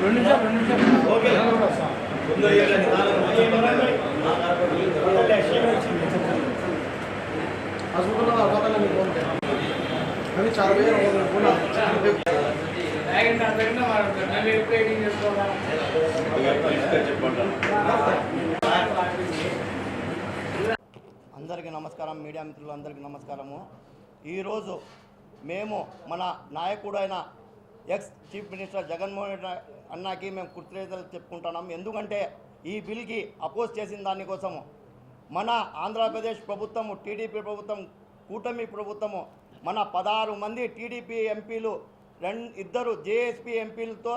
రెండు నిమిషాలు రెండు నిమిషాలు. ఓకే. కొందరు ఏళ్ళ నిదానం హాస్పిటల్లో అబద్ధాలు మీకు ఫోన్ కానీ చాలా వేరు అందరికీ నమస్కారం. మీడియా మిత్రులందరికీ నమస్కారము. ఈరోజు మేము మన నాయకుడైన ex chief minister Jaganmohan Reddy అన్నకి మేము కృతజ్ఞతలు చెప్పుకుంటున్నాం. ఎందుకంటే ఈ బిల్కి అపోజ్ చేసిన దానికోసము మన ఆంధ్రప్రదేశ్ ప్రభుత్వము టీడీపీ ప్రభుత్వం కూటమి ప్రభుత్వము మన పదహారు మంది టీడీపీ ఎంపీలు రెండు ఇద్దరు జేఎస్పీ ఎంపీలతో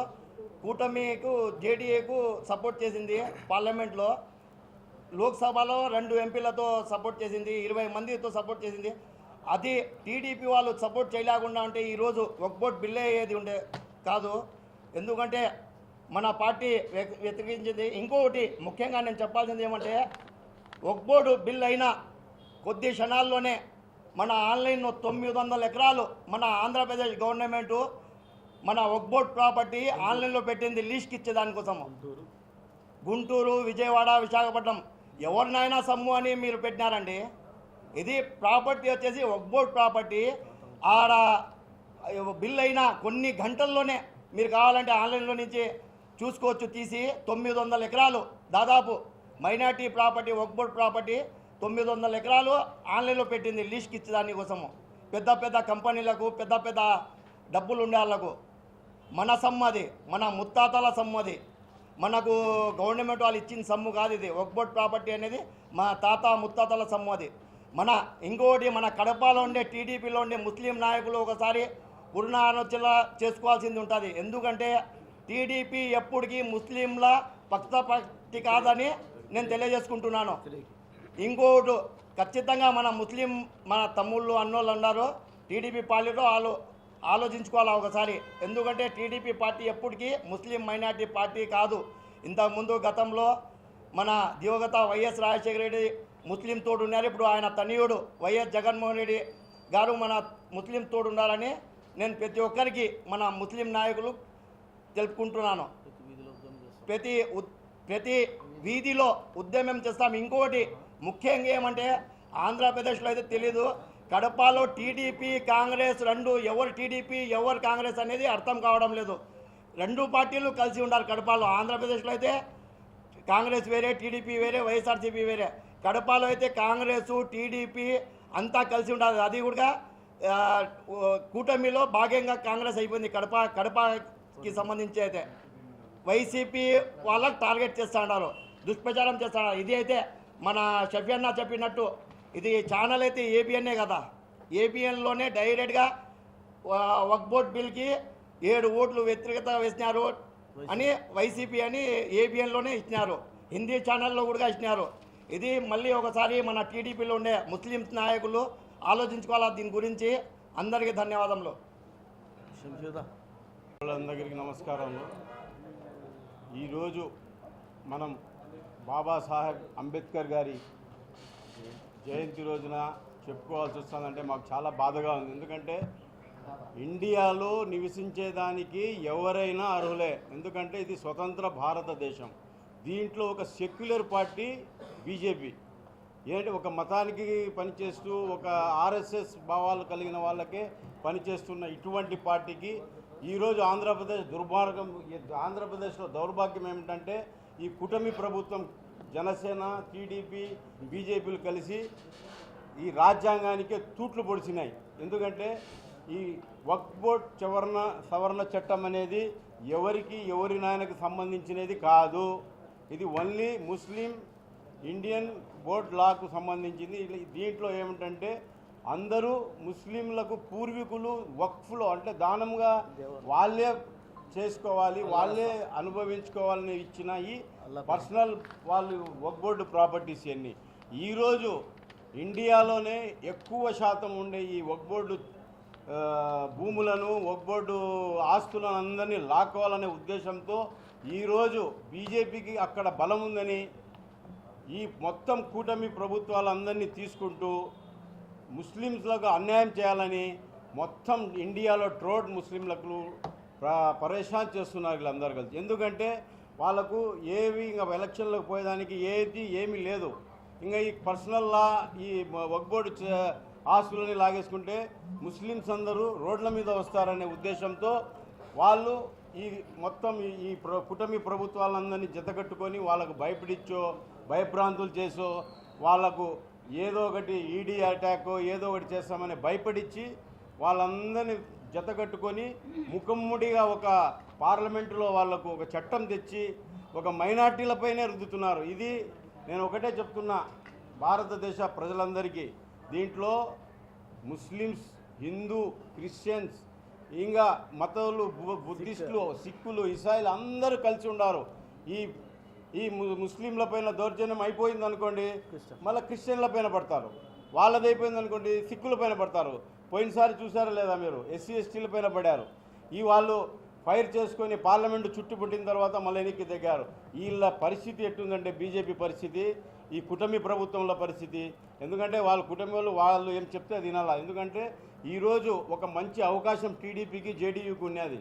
కూటమికు జేడీఏకు సపోర్ట్ చేసింది పార్లమెంట్లో. లోక్సభలో రెండు ఎంపీలతో సపోర్ట్ చేసింది ఇరవై మందితో సపోర్ట్ చేసింది. అది టీడీపీ వాళ్ళు సపోర్ట్ చేయలేకుండా అంటే ఈరోజు ఒక్కోటి బిల్లే అయ్యేది ఉండే కాదు. ఎందుకంటే మన పార్టీ వ్యతిరేకించింది. ఇంకొకటి ముఖ్యంగా నేను చెప్పాల్సింది ఏమంటే ఒక్బోర్డు బిల్ అయినా కొద్ది క్షణాల్లోనే మన ఆన్లైన్ తొమ్మిది వందల ఎకరాలు మన ఆంధ్రప్రదేశ్ గవర్నమెంటు మన ఒక్బోర్డ్ ప్రాపర్టీ ఆన్లైన్లో పెట్టింది లీజ్కి ఇచ్చే దానికోసం గుంటూరు విజయవాడ విశాఖపట్నం ఎవరినైనా సమ్ము అని మీరు పెట్టినారండి. ఇది ప్రాపర్టీ వచ్చేసి ఒక్బోర్డ్ ప్రాపర్టీ. ఆడ బిల్ అయినా కొన్ని గంటల్లోనే మీరు కావాలంటే ఆన్లైన్లో నుంచి చూసుకోవచ్చు. తీసి తొమ్మిది వందల ఎకరాలు దాదాపు మైనార్టీ ప్రాపర్టీ ఒక్బోట్ ప్రాపర్టీ తొమ్మిది వందల ఎకరాలు ఆన్లైన్లో పెట్టింది లీజ్కి ఇచ్చి దానికోసము పెద్ద పెద్ద కంపెనీలకు పెద్ద పెద్ద డబ్బులు ఉండే వాళ్ళకు. మన సమ్మది మన ముత్తాతల సమ్మది మనకు గవర్నమెంట్ వాళ్ళు ఇచ్చిన సమ్ము కాదు ఇది. ఒక్బోట్ ప్రాపర్టీ అనేది మా తాత ముత్తాతల సమ్ము అది. మన ఇంకోటి మన కడపలో ఉండే టీడీపీలో ఉండే ముస్లిం నాయకులు ఒకసారి పునరాలోచన చేసుకోవాల్సింది ఉంటుంది. ఎందుకంటే టీడీపీ ఎప్పటికీ ముస్లింల పక్షపాతి కాదని నేను తెలియజేసుకుంటున్నాను. ఇంకోటి ఖచ్చితంగా మన ముస్లిం మన తమ్ముళ్ళు అన్నోళ్ళు ఉన్నారు టీడీపీ పార్టీలో వాళ్ళు ఆలోచించుకోవాలి ఒకసారి. ఎందుకంటే టీడీపీ పార్టీ ఎప్పటికీ ముస్లిం మైనార్టీ పార్టీ కాదు. ఇంతకుముందు గతంలో మన దివగత Y S Rajasekhara Reddy Muslim తోడు ఉన్నారు ఇప్పుడు ఆయన తనయుడు వైఎస్ జగన్మోహన్ రెడ్డి గారు మన ముస్లిం తోడు ఉండాలని నేను ప్రతి ఒక్కరికి మన ముస్లిం నాయకులు తెలుపుకుంటున్నాను. ప్రతి ప్రతి వీధిలో ఉద్యమం చేస్తాం. ఇంకోటి ముఖ్యంగా ఏమంటే ఆంధ్రప్రదేశ్లో అయితే తెలీదు. కడపలో టీడీపీ కాంగ్రెస్ రెండు ఎవరు టీడీపీ ఎవరు కాంగ్రెస్ అనేది అర్థం కావడం లేదు. రెండు పార్టీలు కలిసి ఉండాలి కడపలో. ఆంధ్రప్రదేశ్లో అయితే కాంగ్రెస్ వేరే టీడీపీ వేరే వైఎస్ఆర్సీపీ వేరే. కడపలో అయితే కాంగ్రెస్ టీడీపీ అంతా కలిసి ఉండాలి. అది కూడా కూటమిలో భాగంగా కాంగ్రెస్ అయిపోయింది. కడప కడపకి సంబంధించి అయితే వైసీపీ వాళ్ళకి టార్గెట్ చేస్తున్నారు దుష్ప్రచారం చేస్తున్నారు ఇది అయితే మన షఫియన్న చెప్పినట్టు ఇది ఛానల్ అయితే ఏబిఎన్ఏ కదా. ఏబిఎన్లోనే డైరెక్ట్గా వక్ బోర్డ్ బిల్కి ఏడు ఓట్లు వ్యతిరేకత వేసినారు అని వైసీపీ అని ఏబిఎన్లోనే ఇచ్చినారు. హిందీ ఛానల్లో కూడా ఇచ్చినారు. ఇది మళ్ళీ ఒకసారి మన టీడీపీలో ఉండే ముస్లిం నాయకులు ఆలోచించుకోవాలా? దీని గురించి అందరికీ ధన్యవాదములు. వాళ్ళందరికీ నమస్కారము ఈరోజు మనం బాబాసాహెబ్ అంబేద్కర్ గారి జయంతి రోజున చెప్పుకోవాల్సి వస్తుందంటే మాకు చాలా బాధగా ఉంది. ఎందుకంటే ఇండియాలో నివసించేదానికి ఎవరైనా అర్హులే. ఎందుకంటే ఇది స్వతంత్ర భారతదేశం. దీంట్లో ఒక సెక్యులర్ పార్టీ బీజేపీ. ఏంటి ఒక మతానికి పనిచేస్తూ ఒక ఆర్ఎస్ఎస్ భావాలు కలిగిన వాళ్ళకే పనిచేస్తున్న ఇటువంటి పార్టీకి ఈరోజు ఆంధ్రప్రదేశ్ దుర్మార్గం ఆంధ్రప్రదేశ్లో దౌర్భాగ్యం ఏమిటంటే ఈ కుటమి ప్రభుత్వం జనసేన టీడీపీ బీజేపీలు కలిసి ఈ రాజ్యాంగానికే తూట్లు పొడిచినాయి. ఎందుకంటే ఈ వక్ బోర్డ్ చవర్ణ సవరణ చట్టం అనేది ఎవరికి ఎవరి నాయనకు సంబంధించినది కాదు. ఇది ఓన్లీ ముస్లిం ఇండియన్ బోర్డ్ లాకు సంబంధించింది. దీంట్లో ఏమిటంటే అందరూ ముస్లింలకు పూర్వీకులు వక్ఫ్లో అంటే దానంగా వాళ్ళే చేసుకోవాలి వాళ్ళే అనుభవించుకోవాలని ఇచ్చిన ఈ పర్సనల్ వాళ్ళు వక్ బోర్డు ప్రాపర్టీస్ అన్ని ఈరోజు ఇండియాలోనే ఎక్కువ శాతం ఉండే ఈ వక్ బోర్డు భూములను వక్ బోర్డు ఆస్తులను అందరినీ లాక్కోవాలనే ఉద్దేశంతో ఈరోజు బీజేపీకి అక్కడ బలం ఉందని ఈ మొత్తం కూటమి ప్రభుత్వాలందరినీ తీసుకుంటూ ముస్లింస్లకు అన్యాయం చేయాలని మొత్తం ఇండియాలో ట్రోడ్ ముస్లింలకు పరేషాన్ చేస్తున్నారు వీళ్ళందరూ కలిసి. ఎందుకంటే వాళ్ళకు ఏవి ఇంకా ఎలక్షన్లకు పోయేదానికి ఏది ఏమీ లేదు. ఇంకా ఈ పర్సనల్లా ఈ వగ్బోర్డు ఆస్తులని లాగేసుకుంటే ముస్లిమ్స్ అందరూ రోడ్ల మీద వస్తారనే ఉద్దేశంతో వాళ్ళు ఈ మొత్తం ఈ- కూటమి ప్ర ప్రభుత్వాలందరినీ జతకట్టుకొని వాళ్ళకు భయపడిచ్చో భయభ్రాంతులు చేసో వాళ్ళకు ఏదో ఒకటి ఈడీ అటాక్ ఏదో ఒకటి చేస్తామని భయపడిచ్చి వాళ్ళందరినీ జతకట్టుకొని ముఖమ్ముడిగా ఒక పార్లమెంటులో వాళ్ళకు ఒక చట్టం తెచ్చి ఒక మైనార్టీలపైనే రుద్దుతున్నారు. ఇది నేను ఒకటే చెప్తున్నా భారతదేశ ప్రజలందరికీ. దీంట్లో ముస్లిమ్స్ హిందూ క్రిస్టియన్స్ ఇంకా మతాలు బుద్ధిస్టులు సిక్కులు ఇసాయిలు అందరూ కలిసి ఉన్నారు ఈ ఈ ము- ముస్లింల పైన దౌర్జన్యం అయిపోయింది అనుకోండి మళ్ళీ క్రిస్టియన్ల పైన పడతారు. వాళ్ళది అయిపోయింది అనుకోండి సిక్కుల పైన పడతారు. పోయినసారి చూసారా లేదా మీరు? ఎస్సీ ఎస్టీల పైన పడారు. ఈ వాళ్ళు ఫైర్ చేసుకొని పార్లమెంటు చుట్టుముట్టిన తర్వాత మళ్ళీ ఎన్నిక దిగారు. వీళ్ళ పరిస్థితి ఎట్టుందంటే బీజేపీ పరిస్థితి ఈ కుటమి ప్రభుత్వంలో పరిస్థితి. ఎందుకంటే వాళ్ళ కుటుంబ వాళ్ళు ఏం చెప్తే వినాలా? ఎందుకంటే ఈరోజు ఒక మంచి అవకాశం టీడీపీకి జేడీయూకి ఉన్నది.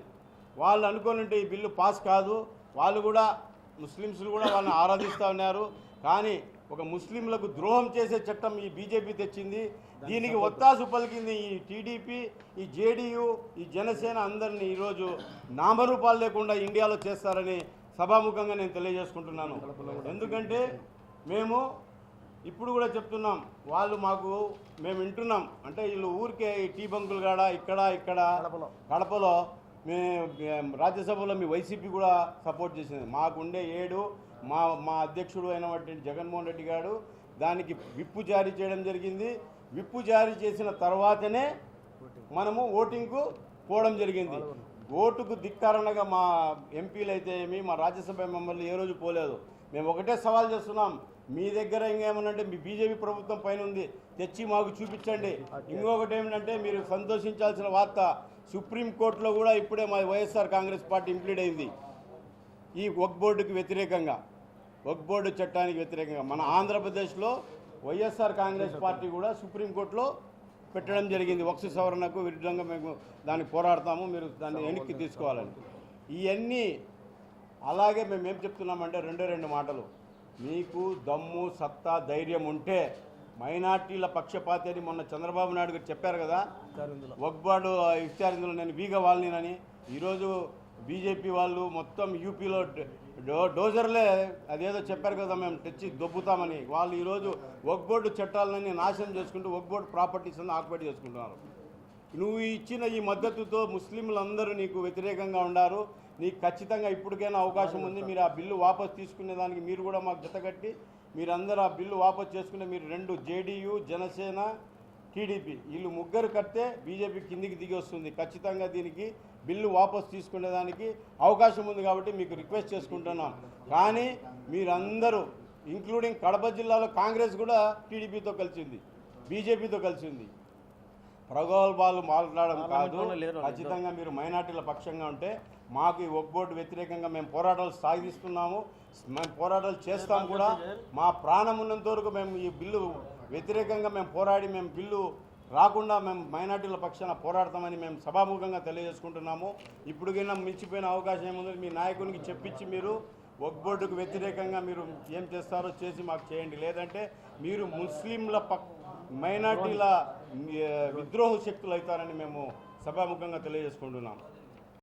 వాళ్ళు అనుకోనుంటే ఈ బిల్లు పాస్ కాదు. వాళ్ళు కూడా ముస్లిమ్స్లు కూడా వాళ్ళని ఆరాధిస్తూ ఉన్నారు. కానీ ఒక ముస్లింలకు ద్రోహం చేసే చట్టం ఈ బీజేపీ తెచ్చింది. దీనికి ఒత్తాసు పలికింది ఈ టీడీపీ ఈ జేడీయూ ఈ జనసేన అందరినీ ఈరోజు నామరూపాలు లేకుండా ఇండియాలో చేస్తారని సభాముఖంగా నేను తెలియజేసుకుంటున్నాను. ఎందుకంటే మేము ఇప్పుడు కూడా చెప్తున్నాం వాళ్ళు మాకు మేము వింటున్నాం. అంటే వీళ్ళు ఊరికే ఈ టీ బంకులు కాడ ఇక్కడ ఇక్కడ కడపలో. మే మే- రాజ్యసభలో మీ వైసీపీ కూడా సపోర్ట్ చేసింది. మాకుండే ఏడు మా మా అధ్యక్షుడు అయినటువంటి జగన్మోహన్ రెడ్డి గారు దానికి విప్పు జారీ చేయడం జరిగింది. విప్పు జారీ చేసిన తర్వాతనే మనము ఓటింగ్కు పోవడం జరిగింది. ఓటుకు ధిక్కారణగా మా ఎంపీలు అయితే ఏమి మా రాజ్యసభ మెంబర్లు ఏ రోజు పోలేదు. మేము ఒకటే సవాల్ చేస్తున్నాం. మీ దగ్గర ఇంకేమనంటే మీ బీజేపీ ప్రభుత్వం పైన ఉంది. తెచ్చి మాకు చూపించండి. ఇంకొకటి ఏమిటంటే మీరు సంతోషించాల్సిన వార్త సుప్రీంకోర్టులో కూడా ఇప్పుడే మా వైఎస్ఆర్ కాంగ్రెస్ పార్టీ ఇంప్లీడ్ అయింది. ఈ వక్ బోర్డుకి వ్యతిరేకంగా వక్ బోర్డు చట్టానికి వ్యతిరేకంగా మన ఆంధ్రప్రదేశ్లో వైఎస్ఆర్ కాంగ్రెస్ పార్టీ కూడా సుప్రీంకోర్టులో పెట్టడం జరిగింది. వక్సు సవరణకు విరుద్ధంగా మేము దాన్ని పోరాడతాము మీరు దాన్ని వెనక్కి తీసుకోవాలని. ఇవన్నీ అలాగే మేము ఏం చెప్తున్నామంటే రెండే రెండు మాటలు. మీకు దమ్ము సత్తా ధైర్యం ఉంటే మైనార్టీల పక్షపాతి అని మొన్న చంద్రబాబు నాయుడు గారు చెప్పారు కదా. వగ్బాడు ఇచ్చారు ఇందులో నేను వీగ వాళ్ళని ఈరోజు బీజేపీ వాళ్ళు మొత్తం యూపీలో డో డోజర్లే అదేదో చెప్పారు కదా మేము తెచ్చి దొబ్బుతామని. వాళ్ళు ఈరోజు వగ్బోర్డు చట్టాలన్నీ నాశనం చేసుకుంటూ వగ్బోర్డు ప్రాపర్టీస్ అన్ని ఆక్యుపైట్ చేసుకుంటున్నారు. నువ్వు ఇచ్చిన ఈ మద్దతుతో ముస్లింలందరూ నీకు వ్యతిరేకంగా ఉన్నారు నీకు ఖచ్చితంగా ఇప్పటికైనా అవకాశం ఉంది. మీరు ఆ బిల్లు వాపస్ తీసుకునే దానికి మీరు కూడా మాకు జతకట్టి మీరందరూ ఆ బిల్లు వాపస్ చేసుకునే మీరు రెండు జేడీయూ జనసేన టీడీపీ వీళ్ళు ముగ్గురు కడితే బీజేపీ కిందికి దిగి వస్తుంది. ఖచ్చితంగా దీనికి బిల్లు వాపస్ తీసుకునేదానికి అవకాశం ఉంది కాబట్టి మీకు రిక్వెస్ట్ చేసుకుంటున్నాం. కానీ మీరందరూ ఇంక్లూడింగ్ కడప జిల్లాలో కాంగ్రెస్ కూడా టీడీపీతో కలిసింది బీజేపీతో కలిసింది. ప్రగల్భాలు మాట్లాడడం కాదు. ఖచ్చితంగా మీరు మైనార్టీల పక్షంగా ఉంటే మాకు ఈ ఒక్ బోర్డు వ్యతిరేకంగా మేము పోరాటాలు సాగిస్తున్నాము. మేము పోరాటాలు చేస్తాం కూడా. మా ప్రాణం ఉన్నంత వరకు మేము ఈ బిల్లు వ్యతిరేకంగా మేము పోరాడి మేము బిల్లు రాకుండా మేము మైనార్టీల పక్షాన పోరాడతామని మేము సభాముఖంగా తెలియజేసుకుంటున్నాము. ఇప్పటికైనా మించిపోయిన అవకాశం ఏముంది? మీ నాయకునికి చెప్పించి మీరు ఒక్ బోర్డుకు వ్యతిరేకంగా మీరు ఏం చేస్తారో చేసి మాకు చేయండి. లేదంటే మీరు ముస్లింల పక్ మైనార్టీల విద్రోహ శక్తులు అవుతారని మేము సభాముఖంగా తెలియజేసుకుంటున్నాం.